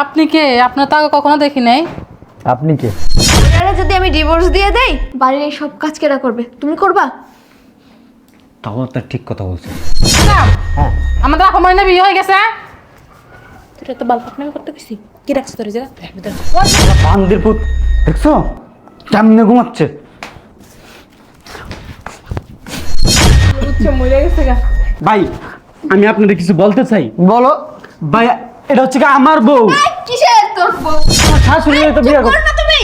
আপনি কে? আপনার তো আগে কখনো দেখি নাই। আপনি কে? ওনারা যদি আমি ডিভোর্স দিয়ে দেই বাড়ির এই সব কাজ কেরা করবে? তুমি করবা? তাও তার ঠিক কথা বলছে না, হ্যাঁ। আমাদের আপন মনে বিয়ে হয়ে গেছে। তুই তো বাল পাকনামি করতে গেছি। কি রাখছিস তোর এই জায়গা দেখ। ভিতরে। বান্দির পুত দেখছ? কেমনে ঘুমাচ্ছে? ভাই আমি আপনাদের কিছু বলতে চাই। বলো। ভাই এটা হচ্ছে কি আমার বউ? কিসের তোর বউ? আমার শাশুড়ি তো বিয়ে চুপ করো না তুমি।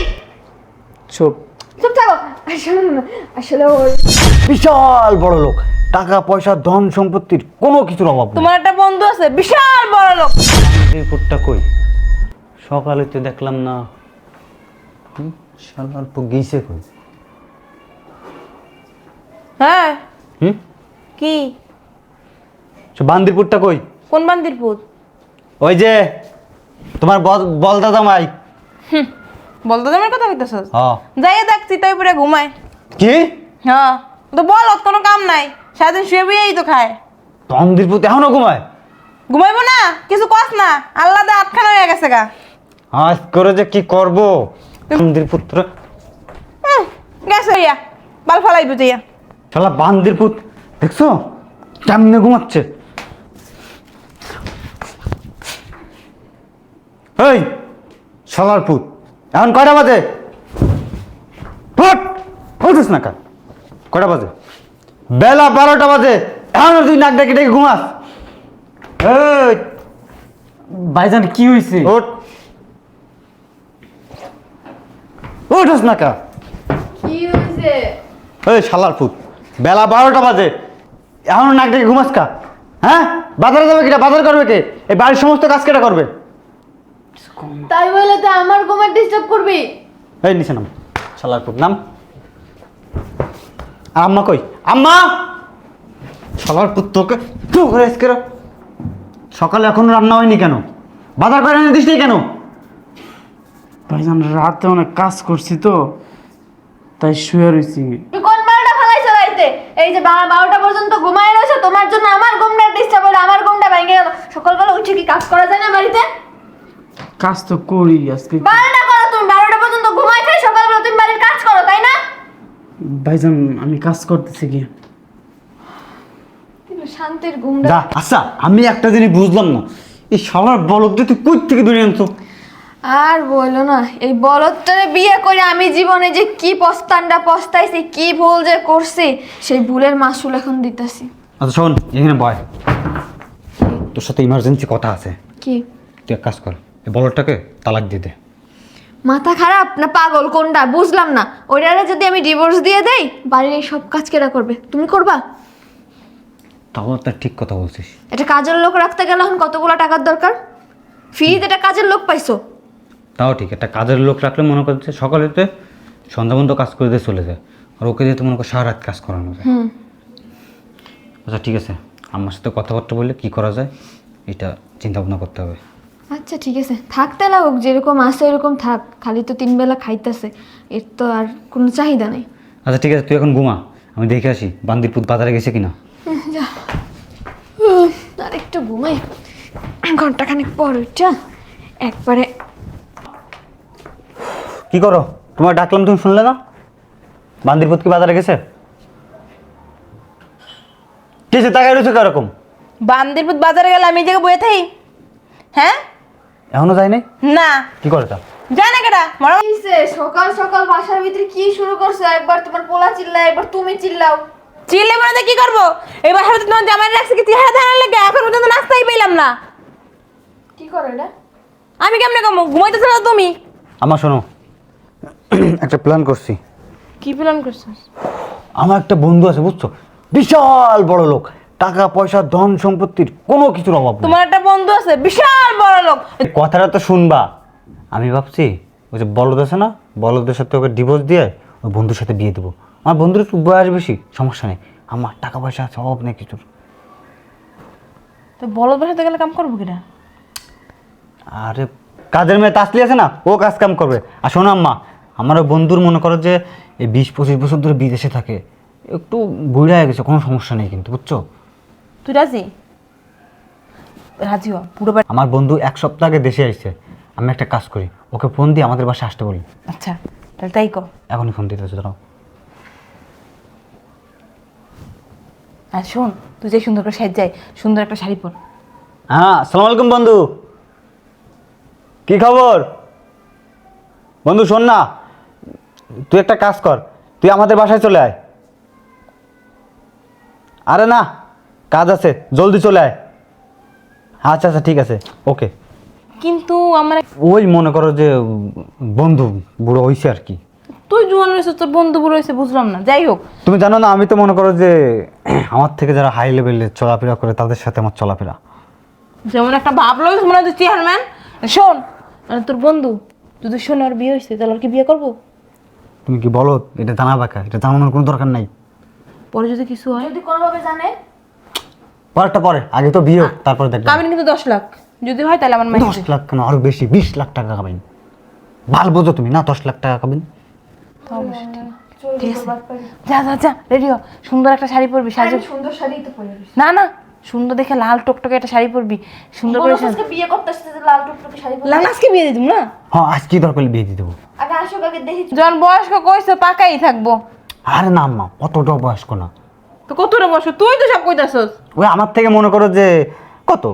চুপ। চুপ থাকো। আসলে আসলে বিশাল বড় লোক। টাকা পয়সা ধন সম্পত্তির কোনো কিছুর অভাব তোমার একটা বন্ধু আছে বিশাল বড় লোক। পুটটা কই? সকালে তো দেখলাম না। হুম, শালা অল্প গিয়েছে কই? হ্যাঁ। হুম? কি? বান্দিরপুরটা কই? কোন বান্দির পুত ওই যে তোমার বল- বলদা জামাই। কথা কইতেছস? হ্যাঁ যাই দেখছি তাই পরে ঘুমায়। কি? হ্যাঁ তো বল ওর কোনো কাম নাই। সারাদিন শুয়ে বুয়েই তো খায়। বান্দিরপুর এখনও ঘুমায়? ঘুমাইবো না কিছু কস না। আল্লাহ দে আটখানা হয়ে গেছে গা। আজ করে যে কি করব? বান্দির পুত্র গেছে ইয়া বাল ফালাই বুঝিয়া শালা বান্দির পুত দেখছ? কেমনে ঘুমাচ্ছে? এই শালার পুত এখন কয়টা বাজে? ফুট উঠিস না কার কয়টা বাজে? বেলা বারোটা বাজে এখন তুই নাক ডেকে ডেকে ঘুমাস। এই ভাইজান কি হয়েছে ওঠ। উঠিস না কা কি হয়েছে এই শালার পুত বেলা বারোটা বাজে এখন নাক ডেকে ঘুমাস কা? হ্যাঁ? বাজারে যাবে কিটা? বাজার করবে কে? এই বাড়ির সমস্ত কাজ কেটা করবে? তাই বলে তো আমার ঘুমের ডিস্টার্ব করবি? এই নিচে নাম। শালার পুত নাম। আর আম্মা কই? আম্মা! শালার পুত তোকে। তো ঘরে আজকে সকালে এখনও রান্না হয়নি কেন? বাজার করে এনে দিস কেন? ভাইজান রাতে অনেক কাজ করছি তো তাই শুয়ে রয়েছি তুই কোন বারোটা ফেলাইছো রাইতে এই যে বারোটা পর্যন্ত ঘুমায় রয়েছে তোমার জন্য আমার ঘুমটা ডিস্টার্ব হলো আমার ঘুমটা ভেঙে গেল। সকালবেলা উঠে কি কাজ করা যায় না বাড়িতে? কাজ তো করি আজকে। বারোটা করো তুমি বারোটা পর্যন্ত ঘুমাই খাই সকালবেলা তুমি বাড়ির কাজ করো তাই না? ভাইজান আমি কাজ করতেছি কি শান্তির ঘুমটা যা আচ্ছা আমি একটা জিনিস বুঝলাম না। এই শালার বলক তুই কই থেকে ধরে আনছো? আর বলল না এই বলদটারে বিয়ে করে আমি জীবনে যে কি পস্তানটা পস্তাইছি কি ভুল যে করছি সেই ভুলের মাসুল এখন দিতেছি। আচ্ছা শোন এখানে বয়। তোর সাথে ইমার্জেন্সি কথা আছে। কি? তুই এক কাজ কর। এই বলটাকে তালাক দিয়ে দে। মাথা খারাপ না পাগল কোনটা? বুঝলাম না। ওইটারে যদি আমি ডিভোর্স দিয়ে দেই বাড়ির এই সব কাজ কেরা করবে? তুমি করবা? তাও তার ঠিক কথা বলছিস। এটা কাজের লোক রাখতে গেলে এখন কতগুলো টাকার দরকার? ফ্রিতে এটা কাজের লোক পাইছো? তাও ঠিক একটা কাজের লোক রাখলে মনে করছে সকালেতে সন্ধ্যা পর্যন্ত কাজ করে দিয়ে চলে যায়। আর ওকে দিয়ে তো মনে কর সারা রাত কাজ করানো যায়। হুম। আচ্ছা ঠিক আছে। আমার সাথে কথাবার্তা বললে কি করা যায়? এটা চিন্তা ভাবনা করতে হবে। আচ্ছা ঠিক আছে। থাকতে লাগুক যেরকম আছে এরকম থাক। খালি তো তিন বেলা খাইতেছে। এর তো আর কোনো চাহিদা নেই। আচ্ছা ঠিক আছে তুই এখন ঘুমা। আমি দেখে আসি বান্দিরপুর বাজারে গেছে কিনা। যা। উহ, আর একটু ঘুমাই। ঘন্টাখানেক পর ওইটা একবারে কি করো? তোমার ডাকলাম তুমি শুনলে না? বান্দিরপুর কি বাজারে গেছে? কিছু তাকাই রয়েছে কীরকম? বান্দিরপুর বাজারে গেলে আমি এই জায়গায় বয়ে থাই হ্যাঁ? এখনও যায়নি? না। কি করে তা? যায় না কেটা মরা কিসে সকাল সকাল বাসার ভিতরে কি শুরু করছ? একবার তোমার পোলা চিল্লায় একবার তুমি চিল্লাও। চিল্লে বলে কি করব? এই বাসার ভিতরে তোমার জামাই রাখছে কি চেহারা ধারণা লেগে? এখন পর্যন্ত নাস্তাই পেলাম না। কি করো এটা? আমি কেমনে কমো ঘুমাইতেছ না তুমি? আমার শোনো। একটা প্ল্যান করছি। কি প্ল্যান করছিস? আমার একটা বন্ধু আছে বুঝছ? বিশাল বড় লোক। টাকা পয়সা ধন সম্পত্তির কোনো কিছুর অভাব নেই। তোমার একটা বন্ধু আছে বিশাল বড় লোক। কথাটা তো শুনবা। আমি ভাবছি ওই যে বলদ আছে না বলদের সাথে ওকে ডিভোর্স দিয়ে ওই বন্ধুর সাথে বিয়ে দেবো। আমার বন্ধুর একটু বয়স বেশি সমস্যা নেই। আমার টাকা পয়সা অভাব নেই কিছুর। তো বলদ বাসাতে গেলে কাম করব কিনা? আরে কাজের মেয়ে তাসলি আছে না ও কাজ কাম করবে। আর শোনো আম্মা আমার ওই বন্ধুর মনে করো যে এই বিশ পঁচিশ বছর ধরে বিদেশে থাকে। একটু বুড়া হয়ে গেছে কোনো সমস্যা নেই কিন্তু বুঝছ? তুই রাজি? রাজি হ পুরো বাড়ি আমার বন্ধু এক সপ্তাহ আগে দেশে আসছে আমি একটা কাজ করি ওকে ফোন দিয়ে আমাদের বাসায় আসতে বলি। আচ্ছা তাহলে তাই কর। এখনই ফোন দিতেছে ধরো আর শোন তুই যে সুন্দর করে সাজ যাই সুন্দর একটা শাড়ি পর। হ্যাঁ আসসালামু আলাইকুম বন্ধু। কি খবর? বন্ধু শোন না। তুই একটা কাজ কর তুই আমাদের বাসায় চলে আয়। আরে না কাজ আছে জলদি চলে আয়। আচ্ছা আচ্ছা ঠিক আছে ওকে। কিন্তু আমার ওই মনে করো যে বন্ধু বুড়ো হয়েছে আর কি। তুই জোয়ান রয়েছে তোর বন্ধু বুড়ো হয়েছে বুঝলাম না যাই হোক। তুমি জানো না আমি তো মনে করো যে আমার থেকে যারা হাই লেভেলে চলাফেরা করে তাদের সাথে আমার চলাফেরা। যেমন একটা ভাব লইস মনে হয় চেয়ারম্যান শোন মানে তোর বন্ধু যদি শোনে আর বিয়ে হয়েছে তাহলে ওর কি বিয়ে করব? তুমি কি বলো এটা জানা বাঁকা এটা জানানোর কোনো দরকার নাই। পরে যদি কিছু হয় যদি কোনোভাবে জানে পরেরটা পরে আগে তো বিয়ে তারপরে দেখবে কাবিন কিন্তু দশ লাখ। যদি হয় তাহলে আমার দশ লাখ কেন? আরও বেশি বিশ লাখ টাকা খাবেন ভালো বোঝো তুমি না দশ লাখ টাকা খাবেন চলবে বরবাদ যা যা যা রেডি হ। সুন্দর একটা শাড়ি পরবি সাজে। সুন্দর শাড়ি তো পরে রইছি। না না সুন্দর দেখে লাল টকটকে একটা শাড়ি পরবি। সুন্দর করে আজকে বিয়ে করতে আসছে যে লাল টুকটুকে শাড়ি পরে লাল আজকে বিয়ে দিতাম না? হ্যাঁ আজ কি দরকার হলে বিয়ে দিয়ে দেবো। আগে আসুক আগে দেখি। যখন বয়স্ক কইছে পাকাই থাকব। আরে না আম্মা অতটাও বয়স্ক না। তো কতটা বয়স তুই তো সব কইতাছস। ওই আমার থেকে মনে করো যে কত?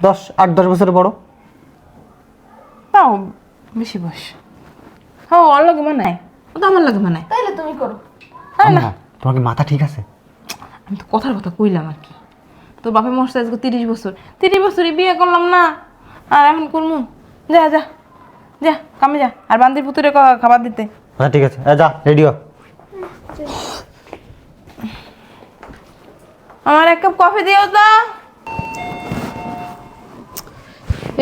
দশ আট দশ বছরের বড়। তাও বেশি বয়স। হ্যাঁ ওর লাগে মানায়। ও তো আমার লাগে মানায়। তাইলে তুমি করো। আরে না? তোমার কি মাথা ঠিক আছে? আমি তো কথার কথা কইলাম আর কি। তোর বাপে মরছে আজকে তিরিশ বছর। তিরিশ বছরই বিয়ে করলাম না। আর এখন করমু। যা যা। যা কামে যা। আর বান্দির পুতুরে খাবার দিতে। হ্যাঁ ঠিক আছে। এ, যা রেডি হ। আমার এক কাপ কফি দিও তো।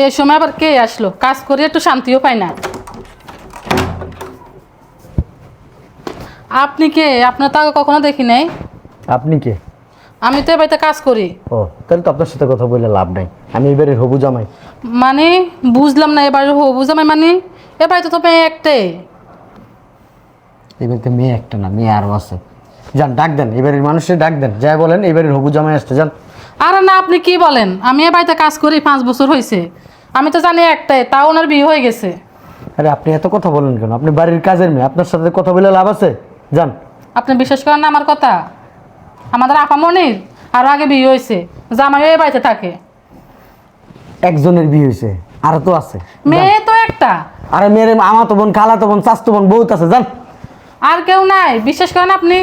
এই সময় আবার কে আসলো? কাজ করে একটু শান্তিও পাই না। আপনি কে? আপনার তো কখনো দেখি নাই। আপনি কে? আমি তো এ বাড়িতে কাজ করি। ও তাহলে তো আপনার সাথে কথা বলে লাভ নাই। আমি এবারে হবু জামাই। মানে? বুঝলাম না এবারে হো জামাই মানে? এ তো তো মেয়ে একটাই। এবারে তো মেয়ে একটা না মেয়ে আরও আছে। যান ডাক দেন এবারের মানুষের ডাক দেন যাই বলেন এবারের হবু জামাই আসতে যান। আরে না আপনি কি বলেন? আমি এ বাড়িতে কাজ করি পাঁচ বছর হয়েছে আমি তো জানি একটাই তাও ওনার বিয়ে হয়ে গেছে। আরে আপনি এত কথা বলেন কেন? আপনি বাড়ির কাজের মেয়ে আপনার সাথে কথা বলে লাভ আছে? যান। আপনি বিশ্বাস করেন না আমার কথা? আমাদের আপা আপামনির আরও আগে বিয়ে হয়েছে জামাইও এ বাড়িতে থাকে। একজনের বিয়ে হয়েছে আর তো আছে। মেয়ে তো একটা। আরে মেয়ের আমার তো বোন খালা তো বোন চাস্তো বোন বহুত আছে যান। আর কেউ নাই বিশ্বাস করেন আপনি?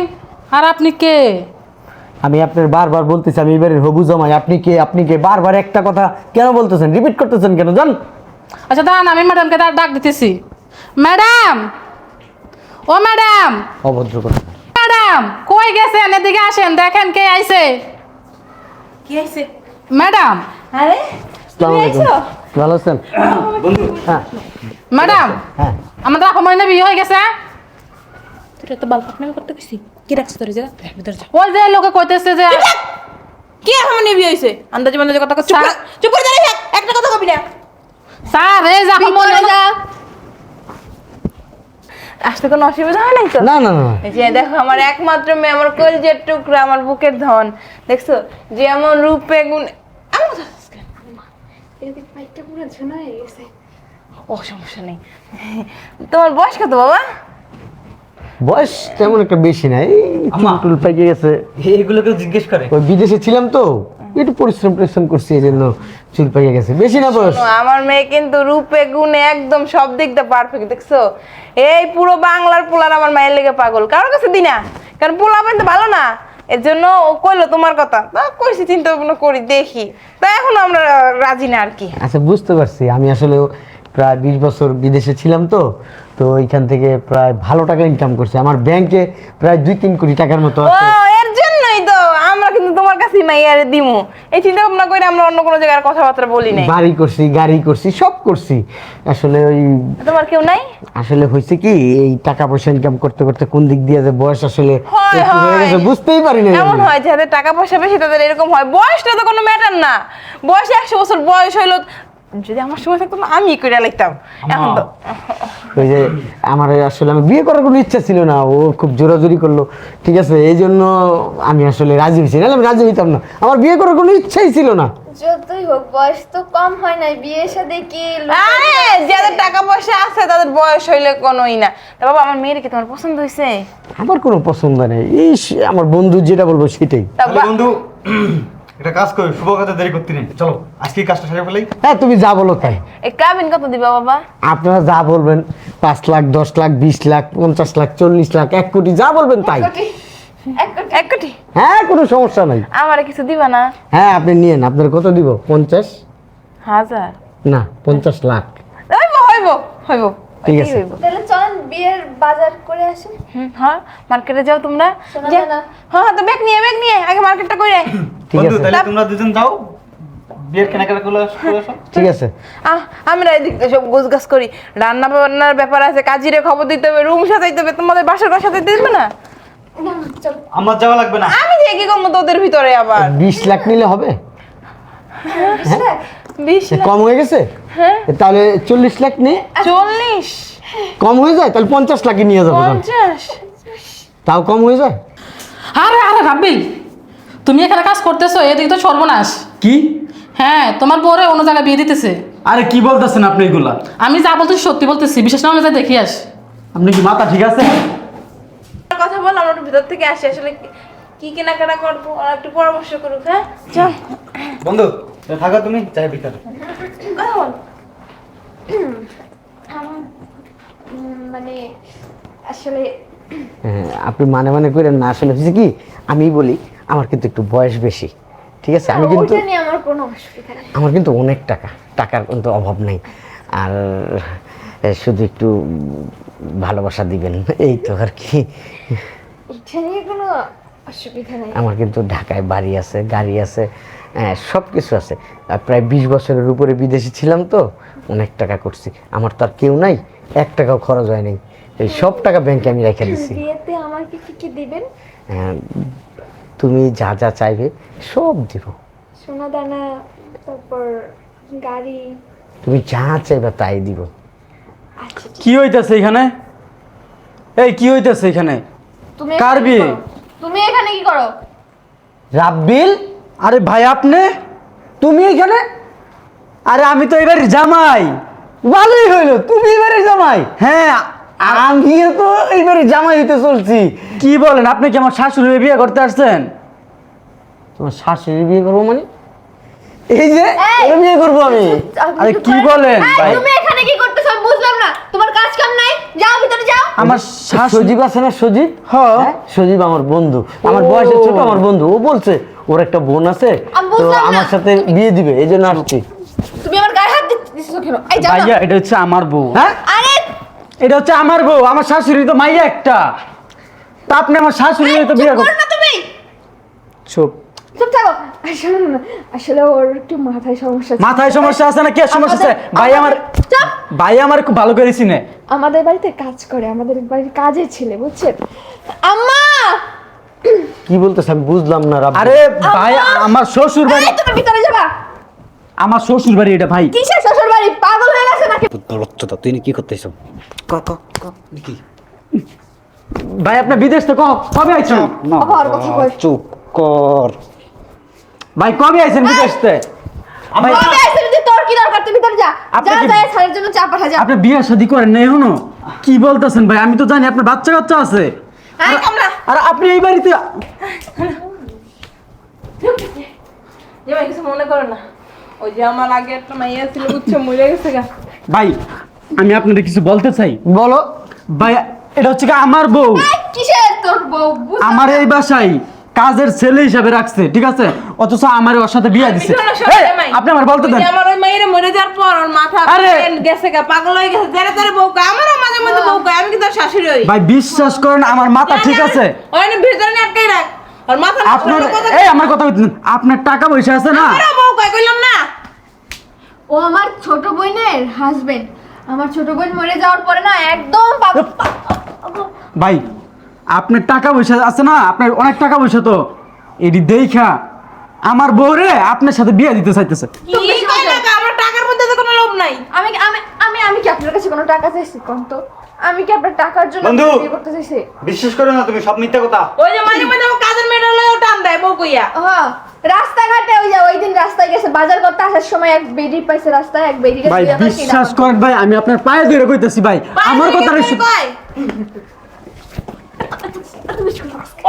আর আপনি কে? আমি আপনার বারবার বলতেছি আমি এবারের হবু জামাই। আপনি কে? আপনি কে? বারবার একটা কথা কেন বলতেছেন? রিপিট করতেছেন কেন? যান আচ্ছা দাঁড়ান আমি ম্যাডামকে তার ডাক দিতেছি। ম্যাডাম ও ম্যাডাম অভদ্র কথা। ম্যাডাম কই গেছেন? এদিকে আসেন দেখেন কে আইছে। কি আইছে? ম্যাডাম আরে আসসালামু আলাইকুম। ভালো আছেন? হ্যাঁ। ম্যাডাম হ্যাঁ। আমাদের আপামনির বিয়ে হয়ে গেছে তুই তো বাল করতে গেছি কি রাখছ তোর যা ভিতরে যা। ওই যে লোকে কইতেছে যে কি এখন হয়েছে আন্দাজে মান্দাজে কথা চুপ করে দাঁড়িয়ে থাক, একটা কথা কবি না। স্যার এই যে আসতে কোনো অসুবিধা হয় নাই তো? না না না এই যে দেখো আমার একমাত্র মেয়ে আমার কলজের টুকরা আমার বুকের ধন। দেখছ? যে এমন রূপে গুণ? এদিক বাইকটা পুরো ঝুনা হয়ে গেছে। ও সমস্যা নেই। তোমার বয়স কত বাবা? বয়স তেমন একটা বেশি নাই। চুল পেকে গেছে। এগুলো কেউ জিজ্ঞেস করে। ওই বিদেশে ছিলাম তো একটু পরিশ্রম পরিশ্রম করছি এই জন্য চুল পেকে গেছে। বেশি না বয়স? আমার মেয়ে কিন্তু রূপে গুণে একদম সব দিক দিয়ে পারফেক্ট দেখছ? এই পুরো বাংলার পোলার আমার মায়ের লেগে পাগল। কারোর কাছে দি না কারণ পোলা তো ভালো না। এর জন্য ও কইলো তোমার কথা। তা কইছি চিন্তা ভাবনা করি দেখি। তা এখন আমরা রাজি না আর কি। আচ্ছা বুঝতে পারছি। আমি আসলে প্রায় বিশ বছর বিদেশে ছিলাম তো তো ওইখান থেকে প্রায় ভালো টাকা ইনকাম করছি। আমার ব্যাংকে প্রায় দুই তিন কোটি টাকার মতো আছে। এর জন্যই তো। আমরা কিন্তু তোমার কাছে মাইয়ারে দিমু। এই চিন্তা ভাবনা করে আমরা অন্য কোনো জায়গার কথাবার্তা বলি নাই। বাড়ি করছি গাড়ি করছি সব করছি। আসলে ওই তোমার কেউ নাই? আসলে হয়েছে কি এই টাকা পয়সা ইনকাম করতে করতে কোন দিক দিয়ে যে বয়স আসলে হয়, একটু হয়ে হয়। গেছে বুঝতেই পারি না এমন হয় যাদের টাকা পয়সা বেশি তাদের এরকম হয়। বয়সটা তো কোনো ম্যাটার না। বয়স একশো বছর বয়স হইল যদি আমার সময় থাকতো না আমি করে লাগতাম এখন তো ওই যে আমার আসলে আমি বিয়ে করার কোনো ইচ্ছা ছিল না ও খুব জোরাজুরি করল। ঠিক আছে এই জন্য আমি আসলে রাজি হয়েছি। নাহলে আমি রাজি হইতাম না। আমার বিয়ে করার কোনো ইচ্ছাই ছিল না। যতই হোক বয়স তো কম হয় নাই। বিয়ের সাথে কি আরে যাদের টাকা পয়সা আছে তাদের বয়স হইলে কোনোই না। তা বাবা আমার মেয়ের কি তোমার পছন্দ হয়েছে আমার কোনো পছন্দ নেই। এই আমার বন্ধু যেটা বলব সেটাই। বন্ধু একটা কাজ করি শুভ কাজে দেরি করতে নেই। চলো আজকে এই কাজটা সেরে ফেলাই। হ্যাঁ তুমি যা বলো তাই। এই কাবিন কত দিবা বাবা? আপনারা যা বলবেন পাঁচ লাখ দশ লাখ বিশ লাখ পঞ্চাশ লাখ চল্লিশ লাখ এক কোটি যা বলবেন তাই। এক কোটি? হ্যাঁ কোনো সমস্যা নাই। আমারে কিছু দিবা না? হ্যাঁ আপনি নিয়েন আপনার কত দিব? পঞ্চাশ? হাজার। না পঞ্চাশ লাখ। হইব হইব হইব। ঠিক আছে। তাহলে চলেন বিয়ের বাজার করে হুম, হ্যাঁ মার্কেটে যাও তোমরা। হ্যাঁ হ্যাঁ, তো ব্যাগ নিয়ে ব্যাগ নিয়ে আগে মার্কেটটা করে ঠিক আছে। তাহলে তোমরা দুজন যাও বিয়ের কেনাকাটা করে আসো। ঠিক আছে। আহ আমরা এদিক সব গোছগাছ করি। রান্না বান্নার ব্যাপার আছে কাজিরে খবর দিতে হবে রুম সাজাইতে হবে তোমাদের বাসার ঘর সাজাইতে দিবে না? আমার যাওয়া লাগবে না। আমি যে কি করব তোদের ভিতরে আবার? বিশ লাখ নিলে হবে। লাখ? কম হয়ে গেছে? হ্যাঁ। তাহলে চল্লিশ লাখ নিয়ে চল্লিশ। কম হয়ে যায়? তাহলে পঞ্চাশ লাখই নিয়ে যাব। পঞ্চাশ। তাও কম হয়ে যায়? আরে আরে রাব্বিল তুমি এখানে কাজ করতেছো এদিকে তো সর্বনাশ। কি? হ্যাঁ তোমার বউরে অন্য জায়গায় বিয়ে দিতেছে। আরে কি বলতেছেন আপনি এগুলা? আমি যা বলতেছি সত্যি বলতেছি বিশেষ না হলে যা দেখি আস। আপনি কি মাথা ঠিক আছে? কথা বল আমরা একটু ভিতর থেকে আসি আসলে কি- কি কেনাকাটা করব? আর একটু পরামর্শ করুক হ্যাঁ? চল বন্ধু থাকো তুমি চাই বল মানে আসলে হ্যাঁ, আপনি মানে মানে করেন না আসলে হচ্ছে কি আমি বলি আমার কিন্তু একটু বয়স বেশি ঠিক আছে? আমি কিন্তু আমার কোনো অসুবিধা নেই। আমার কিন্তু অনেক টাকা টাকার কিন্তু অভাব নাই। আর শুধু একটু ভালোবাসা দিবেন এই তো আর কি। এটা নিয়ে কোনো অসুবিধা নেই। আমার কিন্তু ঢাকায় বাড়ি আছে গাড়ি আছে হ্যাঁ সব কিছু আছে। আর প্রায় বিশ বছরের উপরে বিদেশে ছিলাম তো অনেক টাকা করছি। আমার তো আর কেউ নাই এক টাকাও খরচ হয় নাই। এই সব টাকা ব্যাংকে আমি রেখে দিচ্ছি বিয়েতে আমাকে কি কি দিবেন? হ্যাঁ, তুমি যা যা চাইবে সব দিব। সোনা দানা তারপর গাড়ি। তুমি যা চাইবে তাই দিব। আচ্ছা কি হইতাছে এখানে? এই কি হইতাছে এখানে? তুমি কার বিয়ে? তুমি এখানে কি করো? রাব্বিল? আরে ভাই আপনি? তুমি এখানে? আরে আমি তো এবার জামাই। ভালোই হইল তুমি এবারে জামাই? হ্যাঁ আমি তো এইবারে জামাই হইতে চলছি। কি বলেন আপনি কি আমার শাশুড়ি বিয়ে করতে আসছেন? তোমার শাশুড়ি বিয়ে করব মানে? এই যে! ওর বিয়ে করব আমি। আরে কি করেন। বলেন ভাই? তুমি এখানে কি করতেছো আমি বুঝলাম না। তোমার কাজ কাম নাই? যাও ভিতরে যাও। আমার শাশুড়ি সজীব আছে না সজীব? হ্যাঁ। হ্যাঁ, সজীব আমার বন্ধু। আমার বয়সের ছোট আমার বন্ধু। ও বলছে ওর একটা বোন আছে তো আমার সাথে বিয়ে দিবে এই জন্য আসছি। তুমি আমার গায়ে হাত দিচ্ছ কেন? এই যাও ভাইয়া এটা হচ্ছে আমার বউ। হ্যাঁ? আরে এটা হচ্ছে আমার বউ আমার শাশুড়ি তো মাইয়া একটা। তা আপনি আমার শাশুড়ি তো বিয়ে করো না তুমি। চুপ। চুপ থাকো। আসলে না আসলে ওর একটু মাথায় সমস্যা আছে। মাথায় সমস্যা আছে না? কে সমস্যা আছে? ভাই আমার চুপ। ভাই আমার খুব ভালো করে চিনে। আমাদের বাড়িতে কাজ করে আমাদের বাড়ির কাজের ছেলে বুঝছেন? আম্মা! কি বলতেছে? আমি বুঝলাম না রাব্বিল আরে ভাই আমার শ্বশুর বাড়ি এই, তুমি ভিতরে যাবা। আমার শ্বশুর বাড়ি এটা ভাই। কিসের শ্বশুর বাড়ি পাগল হয়ে গেছে নাকি? লজ্জতা তুই কি করতেছ? ক ক কি? ভাই আপনি বিদেশ থেকে ক- কবে আইছেন? আবার কথা কয়। চুপ কর। ভাই কবে আইছেন বিদেশ থেকে? ভাই কবে আসছে যদি তোর কি দরকার তুই ভিতরে যা। আপনি যা যা স্যারের জন্য চা পাঠা যা। আপনি বিয়ে শাদী করেন না এখনও? কি বলতেছেন ভাই? আমি তো জানি আপনার বাচ্চা কাচ্চা আছে। এই কামড়া আর আপনি এই বাড়িতে কিছু মনে করো না। ওই যে আমার আগে একটা মাইয়া ছিল বুঝছ মরে গেছে গা। ভাই আমি আপনাদের কিছু বলতে চাই। বলো। ভাই এটা হচ্ছে কি আমার বউ। কিসের তোর বউ? আমার এই বাসায়। কাজের ছেলে হিসাবে রাখছে ঠিক আছে? অথচ আমার ওর সাথে বিয়ে দিছে। আপনি আমার বলতে দেন। আমার ওই মাইরে মরে যাওয়ার পর ওর মাথা আরে! গেছে গা পাগল হয়ে গেছে যারা তারা বউ কয় আমারও মাঝে মাঝে বউ কয় আমি কিন্তু ওর শাশুড়ি হই? ভাই বিশ্বাস করেন আমার মাথা ঠিক আছে। ওই না ভিতরে আটকাই রাখ। ওর মাথা আপনার কথা এই আমার কথা আপনার টাকা পয়সা আছে না? আমারও বউ কয় কইলাম না। ও আমার ছোট বোনের হাজবেন্ড আমার ছোট বোন মরে যাওয়ার পরে না একদম ভাই আপনার টাকা পয়সা আছে না আপনার অনেক টাকা পয়সা তো। এটি দেখা আমার বউরে আপনার সাথে বিয়ে দিতে চাইতেছে। কি কয় না আমার টাকার মধ্যে তো কোনো নাই। আমি আমি আমি আমি কি আপনার কাছে কোনো টাকা চাইছি কোন তো? আমি কি আপনার টাকার জন্য বন্ধু! বিয়ে করতে চাইছি? বিশ্বাস করো না তুমি সব মিথ্যা কথা। ওই যে মাঝে মাঝে আমার কাজের মেয়েটা লয়েও টান দেয় বউ কইয়া। হ্যাঁ রাস্তাঘাটে ওই যে ওই দিন রাস্তায় গেছে বাজার করতে আসার সময় এক বেডি পাইছে রাস্তায় এক বেডি ভাই বিশ্বাস করেন ভাই আমি আপনার পায়ে ধরে কইতাছি ভাই। আমার কথা কয়?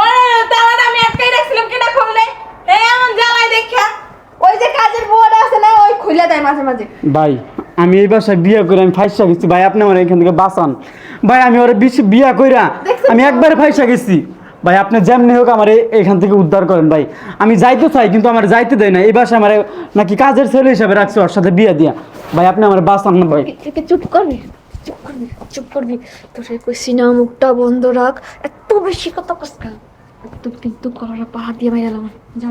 ওরে তালাটা আমি আটকাই রাখছিলাম কেনা খুললে? এই এমন জ্বালাই দেখা ওই যে কাজের বুয়াটা আছে না ওই খুলে দেয় মাঝে মাঝে। ভাই আমি এই বাসায় বিয়ে করে আমি ফাইসা গেছি। ভাই আপনি আমার এখান থেকে বাঁচান। ভাই আমি ওরা বেশি বিয়া কইরা আমি? একবারে ফাইসা গেছি। ভাই আপনি যেমনি হোক আমার এখান থেকে উদ্ধার করেন ভাই। আমি যাইতে চাই কিন্তু আমার যাইতে দেয় না। এই বাসায় আমার নাকি কাজের ছেলে হিসাবে রাখছে ওর সাথে বিয়ে দিয়া। ভাই আপনি আমার বাঁচান না ভাই। চুপ করবি চুপ করবি চুপ করবি। তোরে কইছি না মুখটা বন্ধ রাখ। বেশি কথা একটু কিন্তু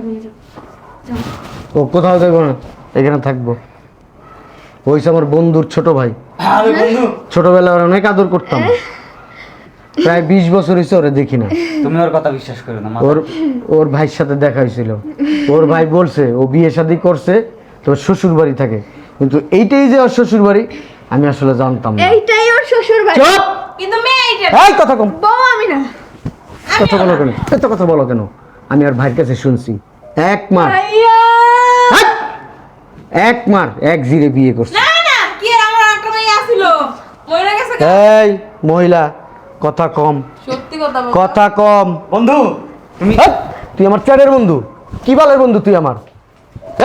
দিয়ে যাবে ও কোথাও যাব না? এখানে থাকব। আমার বন্ধুর ছোট ভাই। বন্ধু। ছোটবেলায় ওরা অনেক আদর করতাম। প্রায় বিশ বছর হয়েছে ওরা দেখি না। তুমি ওর কথা বিশ্বাস করো না ওর ওর ভাইয়ের সাথে দেখা হয়েছিল ওর ভাই বলছে ও বিয়ে শাদী করছে তো শ্বশুর বাড়ি থাকে। কিন্তু এইটাই যে ওর শ্বশুর বাড়ি আমি আসলে জানতাম না। এইটাই ওর শ্বশুর বাড়ি চুপ! কিন্তু মেয়ে এইটা এই কথা কম। বউ আমি না। কথা বলো কেন? এত কথা বলো কেন? আমি আর ভাইয়ের কাছে শুনছি। এক মার। এক মার এক জিরে বিয়ে করছে। না না কি আর আমার একটা মেয়ে আসিল? মরে গেছে এই মহিলা কথা কম। সত্যি কথা বল কথা কম। বন্ধু তুমি! তুই আমার চ্যাটের বন্ধু। কি বালের বন্ধু তুই আমার?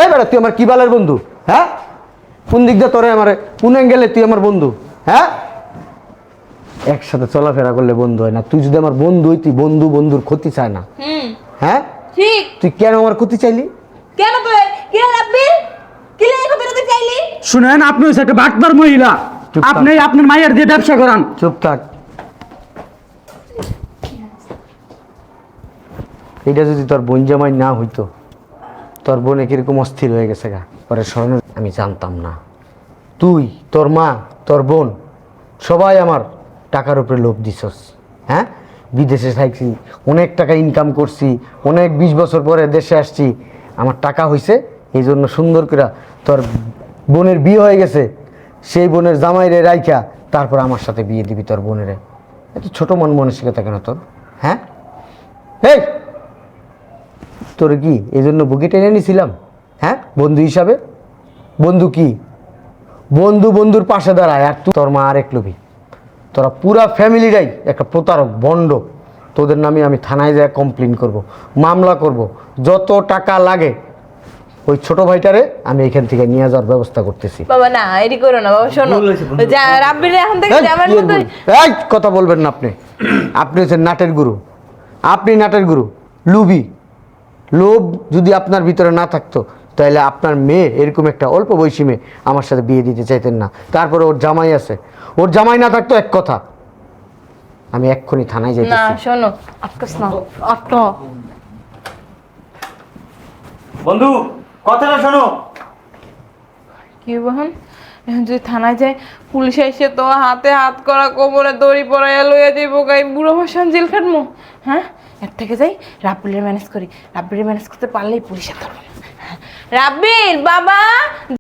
এই বেটা তুই আমার কি বালের বন্ধু? হ্যাঁ? কোন দিক দিয়ে তোরে আমার কোন অ্যাঙ্গেলে তুই আমার বন্ধু? হ্যাঁ? একসাথে চলাফেরা করলে বন্ধু হয় না। তুই যদি আমার বন্ধু হই তুই বন্ধু বন্ধুর ক্ষতি চায় না। হ্যাঁ? ঠিক। তুই কেন আমার ক্ষতি চাইলি? কেন তুই কি রাব্বিল কি লাগে কত রাতে চাইলি? শুনেন আপনি হচ্ছে একটা বাটবার মহিলা। আপনি আপনার মায়ের দিয়ে ব্যবসা করান। চুপ থাক। এটা যদি তোর বোন জামাই না হইতো তোর বোনে কীরকম অস্থির হয়ে গেছে গা? পরে স্মরণে আমি জানতাম না। তুই তোর মা তোর বোন সবাই আমার টাকার উপরে লোভ দিছস হ্যাঁ? বিদেশে থাকছি অনেক টাকা ইনকাম করছি, অনেক বিশ বছর পরে দেশে আসছি, আমার টাকা হইছে এই জন্য সুন্দর করে তোর বোনের বিয়ে হয়ে গেছে, সেই বোনের জামাইরে রাইখা, তারপর আমার সাথে বিয়ে দিবি তোর বোনেরে। এত ছোট মন মানসিকতা কেন তোর হ্যাঁ? এই! তোর কি এই জন্য বুকে টেনে নিছিলাম হ্যাঁ? বন্ধু হিসাবে? বন্ধু কি? বন্ধু বন্ধুর পাশে দাঁড়ায়, আর তুই তোর মা আরেক লোভী। তোরা পুরা ফ্যামিলিরাই একটা প্রতারক বন্ড। তোদের নামে আমি থানায় যায় কমপ্লেন করব মামলা করব। যত টাকা লাগে ওই ছোট ভাইটারে আমি এখান থেকে নিয়ে যাওয়ার ব্যবস্থা করতেছি। বাবা না এডি করো না বাবা শোনো। যা রাব্বিল এখন থেকে এর মতো এই, কথা বলবেন না আপনি। আপনি হচ্ছেন নাটের গুরু। আপনি নাটের গুরু। লুবি লোভ যদি আপনার ভিতরে না থাকতো তাহলে আপনার মেয়ে এরকম একটা অল্প বয়সী মেয়ে আমার সাথে বিয়ে দিতে চাইতেন না। তারপরে ওর জামাই আছে। ওর জামাই না থাকতো এক কথা। আমি এক্ষুনি থানায় না শোনো আটকাস না আটকা বন্ধু কথাটা শোনো। কি বহন এখন? যদি থানায় যায় পুলিশ এসে তো হাতে হাত করা কোমরে দড়ি পরাইয়া লইয়া যাইব গাই বুড়ো ভাষণ জেল খাটমো। হ্যাঁ? এর থেকে যাই রাব্বিলের ম্যানেজ করি। রাব্বিলের ম্যানেজ করতে পারলেই পুলিশে ধরবো। রাব্বিল বাবা!